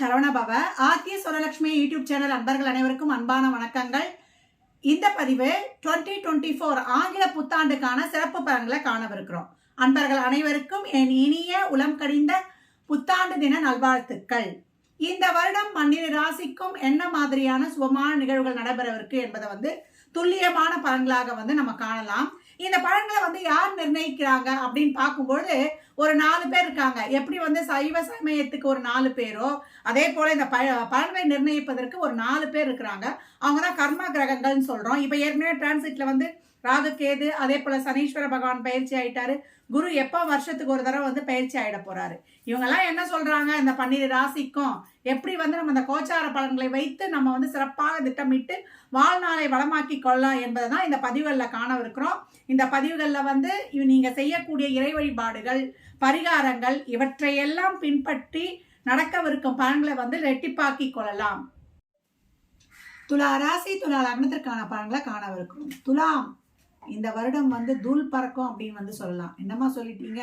Saravanabhava Aathiya Suralakshmi YouTube channel அன்பர்கள் அனைவருக்கும் அன்பான வணக்கங்கள். இந்த பதிவு 2024 டுவெண்ட்டி ஃபோர் ஆங்கில புத்தாண்டுக்கான சிறப்பு பலன்களை காணவிருக்கிறோம். அன்பர்கள் அனைவருக்கும் என் இனிய உளம் கடிந்த புத்தாண்டு தின நல்வாழ்த்துக்கள். இந்த வருடம் பன்னிரு ராசிக்கும் என்ன மாதிரியான சுபமான நிகழ்வுகள் நடைபெறவிருக்கு என்பதை வந்து துல்லியமான பலன்களாக வந்து நம்ம காணலாம். இந்த பலன்களை வந்து யார் நிர்ணயிக்கிறாங்க அப்படின்னு பார்க்கும்பொழுது ஒரு நாலு பேர் இருக்காங்க. எப்படி வந்து சைவ சமயத்துக்கு ஒரு நாலு பேரோ அதே போல இந்த ப பலன்களை நிர்ணயிப்பதற்கு ஒரு நாலு பேர் இருக்கிறாங்க. அவங்க தான் கர்ம கிரகங்கள்னு சொல்றோம். இப்போ ஏற்கனவே டிரான்சிட்ல வந்து ராகு கேது அதே போல சனீஸ்வர பகவான் பயிற்சி ஆயிட்டாரு. குரு எப்போ வருஷத்துக்கு ஒரு தடவை வந்து பயிற்சி ஆயிட போறாரு. இவங்கெல்லாம் என்ன சொல்றாங்க? இந்த பன்னிரு ராசிக்கும் எப்படி வந்து நம்ம இந்த கோச்சார பலன்களை வைத்து நம்ம வந்து சிறப்பாக திட்டமிட்டு வாழ்நாளை வளமாக்கி கொள்ளலாம் என்பதை தான் இந்த பதிவுகளில் காணவிருக்கிறோம். இந்த பதிவுகளில் வந்து நீங்கள் செய்யக்கூடிய இறை வழிபாடுகள் பரிகாரங்கள் இவற்றையெல்லாம் பின்பற்றி நடக்கவிருக்கும் பலன்களை வந்து ரெட்டிப்பாக்கி கொள்ளலாம். துலா ராசி துலா லக்னத்திற்கான பலன்களை காணவிருக்கிறோம் துலாம் இந்த வருடம் வந்து தூள் பறக்கும் அப்படின்னு வந்து சொல்லலாம். என்னம்மா சொல்லிட்டீங்க?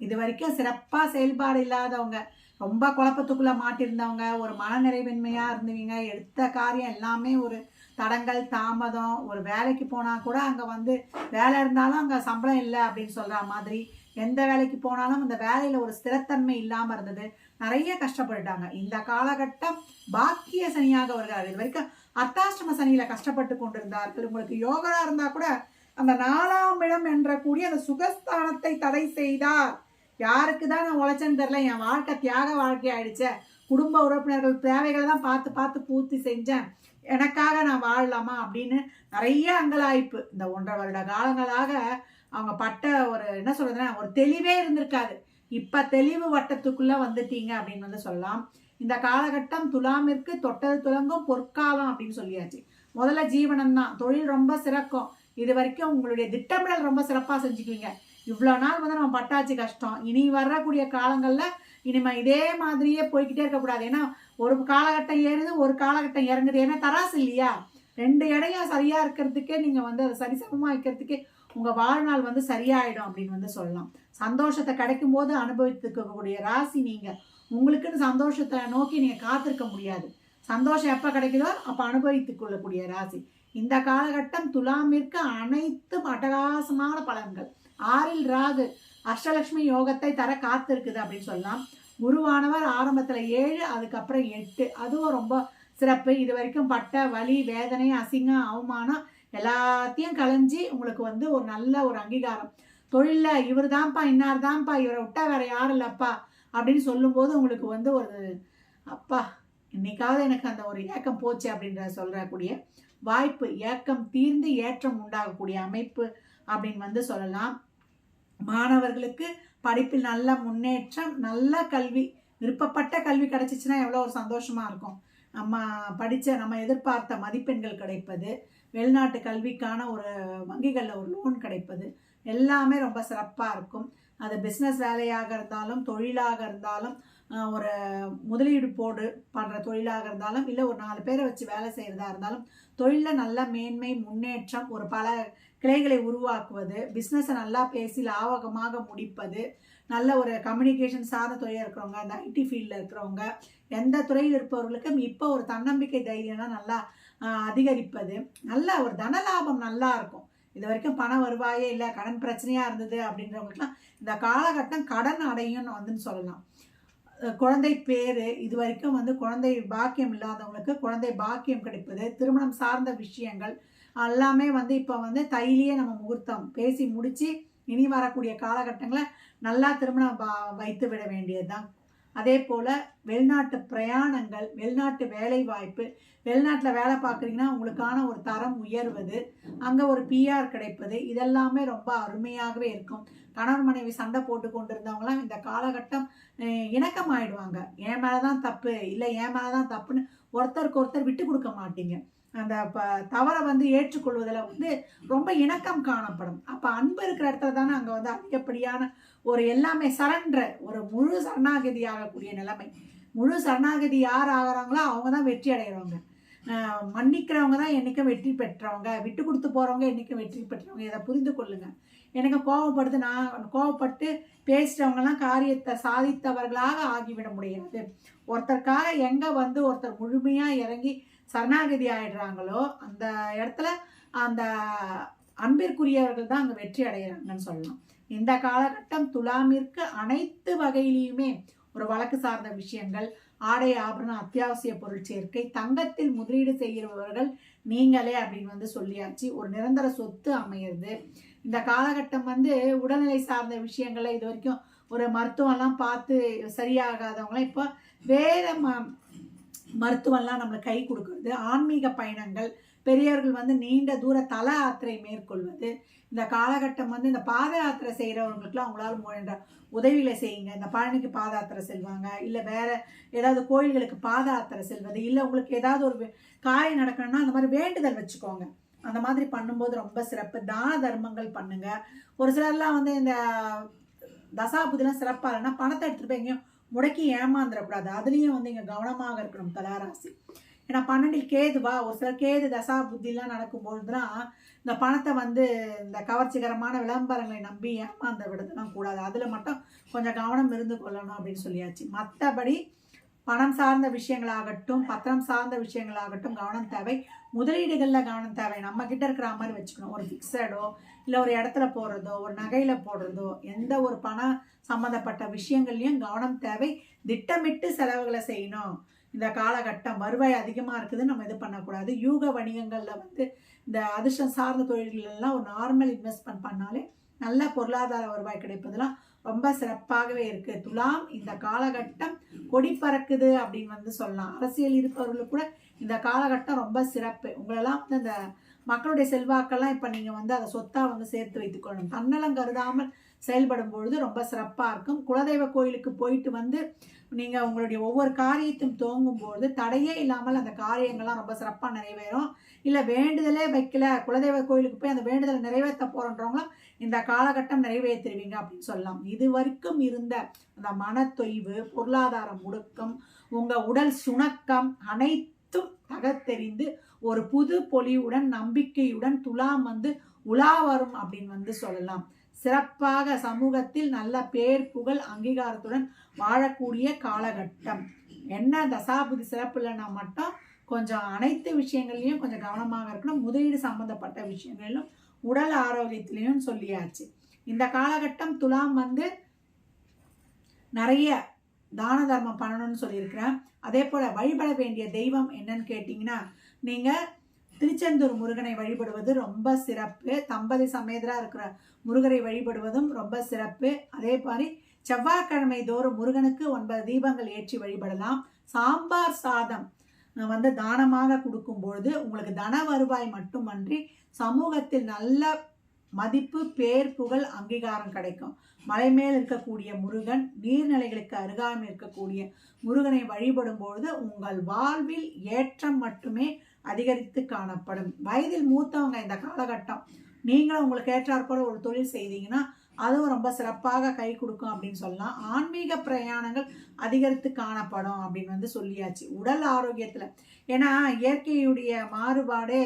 இது வரைக்கும் சிறப்பாக செயல்பாடு இல்லாதவங்க ரொம்ப குழப்பத்துக்குள்ளே மாட்டிருந்தவங்க ஒரு மனநிறைவின்மையாக இருந்தவங்க எடுத்த காரியம் எல்லாமே ஒரு தடங்கள் தாமதம் ஒரு வேலைக்கு போனால் கூட அங்கே வந்து வேலை இருந்தாலும் அங்கே சம்பளம் இல்லை அப்படின்னு சொல்கிற மாதிரி எந்த வேலைக்கு போனாலும் அந்த வேலையில ஒரு ஸ்திரத்தன்மை இல்லாம இருந்தது. நிறைய கஷ்டப்பட்டுட்டாங்க. இந்த காலகட்டம் பாக்கிய சனியாக வருகிறார் இது வரைக்கும் அர்த்தாஷ்டம சனியில கஷ்டப்பட்டு கொண்டிருந்தார்கள். உங்களுக்கு யோகரா இருந்தா கூட அந்த நாலாம் இடம் என்ற கூடிய அந்த சுகஸ்தானத்தை தடை செய்தார். யாருக்கு தான் நான் உழைச்சேன்னு தெரியல. என் வாழ்க்கை தியாக வாழ்க்கை ஆயிடுச்சு. குடும்ப உறுப்பினர்கள் தேவைகளை தான் பார்த்து பார்த்து பூர்த்தி செஞ்சேன். எனக்காக நான் வாழலாமா அப்படின்னு நிறைய அங்கலாய்ப்பு. இந்த ஒன்றரை வருட காலங்களாக அவங்க பட்ட ஒரு என்ன சொல்கிறதுனா ஒரு தெளிவே இருந்திருக்காது. இப்போ தெளிவு வட்டத்துக்குள்ளே வந்துட்டீங்க அப்படின்னு வந்து சொல்லலாம். இந்த காலகட்டம் துலாமிற்கு தொட்டது துலங்கும் பொற்காலம் அப்படின்னு சொல்லியாச்சு. முதல்ல ஜீவனம் தான் தொழில் ரொம்ப சிறக்கும். இது வரைக்கும் உங்களுடைய திட்டமிடல் ரொம்ப சிறப்பாக செஞ்சுக்குவீங்க. இவ்வளோ நாள் வந்து நம்ம பட்டாச்சு கஷ்டம். இனி வரக்கூடிய காலங்களில் இனிமே இதே மாதிரியே போய்கிட்டே இருக்கக்கூடாது. ஏன்னா ஒரு காலகட்டம் ஏறுது ஒரு காலகட்டம் இறங்குது. ஏன்னா தராசு இல்லையா? ரெண்டு இடையும் சரியாக இருக்கிறதுக்கே நீங்கள் வந்து அதை சரிசமமாக வைக்கிறதுக்கே உங்கள் வாழ்நாள் வந்து சரியாயிடும் அப்படின்னு வந்து சொல்லலாம். சந்தோஷத்தை கிடைக்கும் போது அனுபவித்துக்கக்கூடிய ராசி நீங்கள் உங்களுக்குன்னு சந்தோஷத்தை நோக்கி நீங்கள் காத்திருக்க முடியாது. சந்தோஷம் எப்போ கிடைக்குதோ அப்போ அனுபவித்துக் கொள்ளக்கூடிய ராசி. இந்த காலகட்டம் துலாமிற்கு அனைத்தும் அட்டகாசமான பலன்கள். ஆறில் ராகு அஷ்டலட்சுமி யோகத்தை தர காத்திருக்குது அப்படின்னு சொல்லலாம். குருவானவர் ஆரம்பத்தில் ஏழு அதுக்கப்புறம் எட்டு. அதுவும் ரொம்ப சிறப்பு. இது வரைக்கும் பட்ட வலி வேதனை அசிங்கம் அவமானம் எல்லாத்தையும் கலைஞ்சி உங்களுக்கு வந்து ஒரு நல்ல ஒரு அங்கீகாரம். தொழிலில் இவர் தான்ப்பா இன்னார் தான்ப்பா இவரை விட்டா வேற யாரும் இல்லைப்பா அப்படின்னு சொல்லும்போது உங்களுக்கு வந்து ஒரு அப்பா இன்னைக்காவது எனக்கு அந்த ஒரு ஏக்கம் போச்சு அப்படின்ற சொல்கிறக்கூடிய வாய்ப்பு ஏக்கம் தீர்ந்து ஏற்றம் உண்டாகக்கூடிய அமைப்பு அப்படின்னு வந்து சொல்லலாம். மாணவர்களுக்கு படிப்பில் நல்ல முன்னேற்றம் நல்ல கல்வி விருப்பப்பட்ட கல்வி கிடைச்சிச்சுன்னா எவ்வளோ ஒரு சந்தோஷமாக இருக்கும். நம்ம படித்த நம்ம எதிர்பார்த்த மதிப்பெண்கள் கிடைப்பது வெளிநாட்டு கல்விக்கான ஒரு வங்கிகளில் ஒரு லோன் கிடைப்பது. எல்லாமே ரொம்ப சிறப்பாக இருக்கும். அது பிஸ்னஸ் வேலையாக இருந்தாலும் தொழிலாக இருந்தாலும் ஒரு முதலீடு போடு பண்ணுற தொழிலாக இருந்தாலும் இல்லை ஒரு நாலு பேரை வச்சு வேலை செய்கிறதா இருந்தாலும் தொழிலில் நல்ல மேன்மை முன்னேற்றம் ஒரு பல கிளைகளை உருவாக்குவது பிஸ்னஸை நல்லா பேசி லாவகமாக முடிப்பது நல்ல ஒரு கம்யூனிகேஷன் சார்ந்த துறையாக இருக்கிறவங்க அந்த ஐடி ஃபீல்டில் இருக்கிறவங்க எந்த துறையில் இருப்பவர்களுக்கும் இப்போ ஒரு தன்னம்பிக்கை தைரியம்னா நல்லா அதிகரிப்பது. நல்ல ஒரு தனலாபம் நல்லா இருக்கும் இது வரைக்கும் பண வருவாயே இல்லை கடன் பிரச்சனையாக இருந்தது அப்படின்றவங்களுக்குலாம் இந்த காலகட்டம் கடன் அடையும்னு வந்துன்னு சொல்லலாம். குழந்தை பேர் இது வரைக்கும் வந்து குழந்தை பாக்கியம் இல்லாதவங்களுக்கு குழந்தை பாக்கியம் கிடைப்பது திருமணம் சார்ந்த விஷயங்கள் எல்லாமே வந்து இப்போ வந்து தையிலேயே நம்ம முகூர்த்தம் பேசி முடித்து இனி வரக்கூடிய காலகட்டங்களை நல்லா திருமணம் வைத்து விட வேண்டியதுதான். அதே போல் வெளிநாட்டு பிரயாணங்கள் வெளிநாட்டு வேலை வாய்ப்பு வெளிநாட்டில் வேலை பார்க்குறீங்கன்னா உங்களுக்கான ஒரு தரம் உயர்வது அங்கே ஒரு பிஆர் கிடைப்பது இதெல்லாமே ரொம்ப அருமையாகவே இருக்கும். கணவன் மனைவி சண்டை போட்டு கொண்டிருந்தவங்களாம் இந்த காலகட்டம் இணக்கம் ஆயிடுவாங்க என் மேலே தான் தப்பு இல்லை என் மேலே தான் தப்புன்னு ஒருத்தருக்கு ஒருத்தர் விட்டு கொடுக்க மாட்டீங்க. அந்த ப தவறை வந்து ஏற்றுக்கொள்வதில் வந்து ரொம்ப இணக்கம் காணப்படும். அப்போ அன்பு இருக்கிற இடத்துல தானே அங்கே வந்து அதிகப்படியான ஒரு எல்லாமே சரண்டர் ஒரு முழு சரணாகதி ஆகக்கூடிய நிலைமை. முழு சரணாகதி யார் ஆகுறாங்களோ அவங்க தான் வெற்றி அடைகிறவங்க மன்னிக்கிறவங்க தான் என்றைக்கும் வெற்றி பெற்றவங்க. விட்டு கொடுத்து போகிறவங்க என்றைக்கும் வெற்றி பெற்றவங்க. இதை புரிந்து கொள்ளுங்க. எனக்கு கோபப்படுத்து நான் கோபப்பட்டு பேசுகிறவங்கலாம் காரியத்தை சாதித்தவர்களாக ஆகிவிட முடியாது. ஒருத்தருக்காக எங்கே வந்து ஒருத்தர் முழுமையாக இறங்கி சரணாகதி ஆயிடுறாங்களோ அந்த இடத்துல அந்த அன்பிற்குரியவர்கள் தான் அங்கே வெற்றி அடைகிறாங்கன்னு சொல்லலாம். இந்த காலகட்டம் துலாமிற்கு அனைத்து வகையிலையுமே ஒரு வழக்கு சார்ந்த விஷயங்கள். ஆடை ஆபரணம் அத்தியாவசிய பொருள் சேர்க்கை தங்கத்தில் முதலீடு செய்கிறவர்கள் நீங்களே அப்படின்னு வந்து சொல்லியாச்சு. ஒரு நிரந்தர சொத்து அமையிறது. இந்த காலகட்டம் வந்து உடல்நிலை சார்ந்த விஷயங்களை இது வரைக்கும் ஒரு மருத்துவம்லாம் பார்த்து சரியாகாதவங்களாம் இப்போ வேற ம மருத்துவம்லாம் நம்மளுக்கு கை கொடுக்குறது. ஆன்மீக பயணங்கள் பெரியவர்கள் வந்து நீண்ட தூர தல யாத்திரை மேற்கொள்வது இந்த காலகட்டம் வந்து இந்த பாத யாத்திரை செய்கிறவங்களுக்குலாம் அவங்களால முயன்ற உதவிகளை செய்யுங்க. இந்த பழனிக்கு பாத யாத்திரை செல்வாங்க இல்லை வேற ஏதாவது கோயில்களுக்கு பாத யாத்திரை செல்வது இல்லை உங்களுக்கு ஏதாவது ஒரு வே- காரியம் நடக்கணும்னா அந்த மாதிரி வேண்டுதல் வச்சுக்கோங்க. அந்த மாதிரி பண்ணும்போது ரொம்ப சிறப்பு. தான தர்மங்கள் பண்ணுங்க. ஒரு சிலர்லாம் வந்து இந்த தசாபுதிலாம் சிறப்பாக இல்லைன்னா பணத்தை எடுத்துகிட்டு போய் எங்கேயும் முடக்கி ஏமாந்துடக்கூடாது அதுலேயும் வந்து இங்கே கவனமாக இருக்கணும். தலாராசி ஏன்னா பன்னெண்டில் கேதுவா ஒரு சில கேது தசா புத்திலாம் நடக்கும்பொழுதுலாம் இந்த பணத்தை வந்து இந்த கவர்ச்சிகரமான விளம்பரங்களை நம்பி ஏமாந்த விடுறதுலாம் கூடாது. அதில் மட்டும் கொஞ்சம் கவனம் இருந்து கொள்ளணும் அப்படின்னு சொல்லியாச்சு. மற்றபடி பணம் சார்ந்த விஷயங்களாகட்டும் பத்திரம் சார்ந்த விஷயங்களாகட்டும் கவனம் தேவை. முதலீடுகளில் கவனம் தேவை. நம்ம கிட்ட இருக்கிற மாதிரி வச்சுக்கணும். ஒரு ஃபிக்ஸடோ இல்லை ஒரு இடத்துல போடுறதோ ஒரு நகையில் போடுறதோ எந்த ஒரு பணம் சம்மந்தப்பட்ட விஷயங்கள்லையும் கவனம் தேவை. திட்டமிட்டு செலவுகளை செய்யணும். இந்த காலகட்டம் வருவாய் அதிகமாக இருக்குது நம்ம இது பண்ணக்கூடாது. யூக வணிகங்களில் வந்து இந்த அதிர்ஷ்டம் சார்ந்த தொழில்கள் எல்லாம் ஒரு நார்மல் இன்வெஸ்ட்மெண்ட் பண்ணாலே நல்ல பொருளாதார வருவாய் கிடைப்பதெல்லாம் ரொம்ப சிறப்பாகவே இருக்குது துலாம் இந்த காலகட்டம் கொடி பறக்குது அப்படின்னு வந்து சொல்லலாம். அரசியல் இருப்பவர்களுக்கு கூட இந்த காலகட்டம் ரொம்ப சிறப்பு. உங்களெல்லாம் வந்து இந்த மக்களுடைய செல்வாக்கெல்லாம் இப்போ நீங்கள் வந்து அதை சொத்தாக வந்து சேர்த்து வைத்துக்கொள்ளணும். தன்னலம் கருதாமல் செயல்படும் பொழுது ரொம்ப சிறப்பாக இருக்கும். குலதெய்வ கோயிலுக்கு போயிட்டு வந்து நீங்கள் உங்களுடைய ஒவ்வொரு காரியத்தையும் துவங்கும் பொழுது தடையே இல்லாமல் அந்த காரியங்கள்லாம் ரொம்ப சிறப்பாக நிறைவேறும். இல்லை வேண்டுதலே வைக்கல குலதெய்வ கோயிலுக்கு போய் அந்த வேண்டுதலை நிறைவேற்ற போகிறன்றவங்களும் இந்த காலகட்டம் நிறைவேற்றிடுவீங்க அப்படின்னு சொல்லலாம். இது வரைக்கும் இருந்த அந்த மனத்தொய்வு பொருளாதார முடுக்கம் உங்கள் உடல் சுணக்கம் அனைத்தும் தகத்தெறிந்து ஒரு புது பொலிவுடன் நம்பிக்கையுடன் துலாம் வந்து உலா வரும் அப்படின்னு வந்து சொல்லலாம். சிறப்பாக சமூகத்தில் நல்ல பேர் புகழ் அங்கீகாரத்துடன் வாழக்கூடிய காலகட்டம். என்ன தசாபுதி சிறப்பு இல்லைன்னா மட்டும் கொஞ்சம் அனைத்து விஷயங்கள்லையும் கொஞ்சம் கவனமாக இருக்கணும். முதலீடு சம்பந்தப்பட்ட விஷயங்களிலும் உடல் ஆரோக்கியத்திலையும் சொல்லியாச்சு. இந்த காலகட்டம் துலாம் வந்து நிறைய தான தர்மம் பண்ணணும்னு சொல்லியிருக்கிறேன். அதே போல் வழிபட வேண்டிய தெய்வம் என்னன்னு கேட்டிங்கன்னா நீங்கள் திருச்செந்தூர் முருகனை வழிபடுவது ரொம்ப சிறப்பு. தம்பதி சமேதராக இருக்கிற முருகரை வழிபடுவதும் ரொம்ப சிறப்பு. அதே மாதிரி செவ்வாய்க்கிழமை தோறும் முருகனுக்கு ஒன்பது தீபங்கள் ஏற்றி வழிபடலாம். சாம்பார் சாதம் வந்து தானமாக கொடுக்கும்பொழுது உங்களுக்கு தன வருவாய் மட்டுமன்றி சமூகத்தில் நல்ல மதிப்பு பேர் புகழ் அங்கீகாரம் கிடைக்கும். மலை மேல் இருக்கக்கூடிய முருகன் நீர்நிலைகளுக்கு அருகாமல் இருக்கக்கூடிய முருகனை வழிபடும் பொழுது உங்கள் வாழ்வில் ஏற்றம் மட்டுமே அதிகரித்து காணப்படும். வயதில் மூத்தவங்க இந்த காலகட்டம். நீங்களும் உங்களுக்கு ஏற்றாற்போல ஒரு தொழில் செய்தீங்கன்னா அதுவும் ரொம்ப சிறப்பாக கை கொடுக்கும் அப்படின்னு சொல்லலாம். ஆன்மீக பிரயாணங்கள் அதிகரித்து காணப்படும் அப்படின்னு வந்து சொல்லியாச்சு. உடல் ஆரோக்கியத்தில். ஏன்னா இயற்கையுடைய மாறுபாடே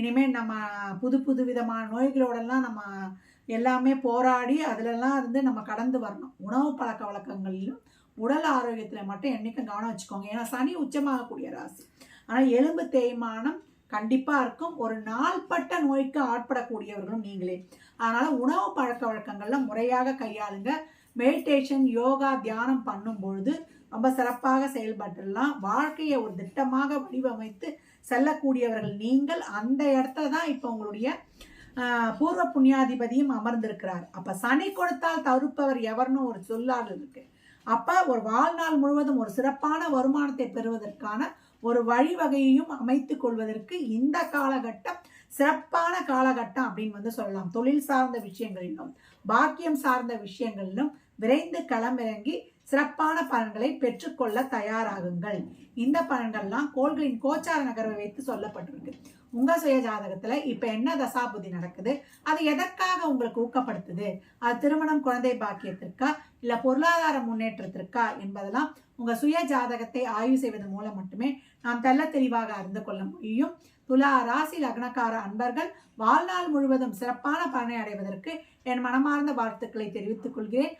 இனிமேல் நம்ம புது புது விதமான நோய்களோடெல்லாம் நம்ம எல்லாமே போராடி அதிலெல்லாம் இருந்து நம்ம கடந்து வரணும். உணவு பழக்க வழக்கங்களிலும் உடல் ஆரோக்கியத்தில் மட்டும் என்றைக்கும் கவனம் வச்சுக்கோங்க. ஏன்னா சனி உச்சமாகக்கூடிய ராசி. ஆனால் எலும்பு தேய்மானம் கண்டிப்பாக இருக்கும். ஒரு நாள்பட்ட நோய்க்கு ஆட்படக்கூடியவர்களும் நீங்களே. அதனால் உணவு பழக்க வழக்கங்களில் முறையாக கையாளுங்க. மெடிடேஷன் யோகா தியானம் பண்ணும் பொழுது ரொம்ப சிறப்பாக செயல்பட்டுடலாம். வாழ்க்கையை ஒரு திட்டமாக வடிவமைத்து செல்லக்கூடியவர்கள் நீங்கள். அந்த இடத்துல தான் இப்போ உங்களுடைய பூர்வ புண்ணியாதிபதியும் அமர்ந்திருக்கிறார். அப்போ சனி கொடுத்தால் தவிர்ப்பவர் எவர்னு ஒரு சொல்லாடல் இருக்கு. அப்போ ஒரு வாழ்நாள் முழுவதும் ஒரு சிறப்பான வருமானத்தை பெறுவதற்கான ஒரு வழிவகையையும் அமைத்து கொள்வதற்கு இந்த காலகட்டம் சிறப்பான காலகட்டம் அப்படின்னு வந்து சொல்லலாம். தொழில் சார்ந்த விஷயங்களிலும் பாக்கியம் சார்ந்த விஷயங்களிலும் விரைந்து களமிறங்கி சிறப்பான பலன்களை பெற்றுக்கொள்ள தயாராகுங்கள். இந்த பலன்கள்லாம் கோள்களின் கோச்சார நகர்வை வைத்து சொல்லப்பட்டிருக்கு. உங்க சுய ஜாதகத்துல இப்ப என்ன தசாபுதி நடக்குது? அது எதற்காக உங்களுக்கு ஊக்கப்படுத்துது? அது திருமணம் குழந்தை பாக்கியத்திற்கா? இல்லை பொருளாதார முன்னேற்றத்திற்கா என்பதெல்லாம் உங்கள் சுய ஜாதகத்தை ஆய்வு செய்வதன் மூலம் மட்டுமே நாம் தெல்ல தெளிவாக அறிந்து கொள்ள முடியும். துலா ராசி லக்னக்கார அன்பர்கள் வாழ்நாள் முழுவதும் சிறப்பான பலனை அடைவதற்கு என் மனமார்ந்த வாழ்த்துக்களை தெரிவித்துக் கொள்கிறேன்.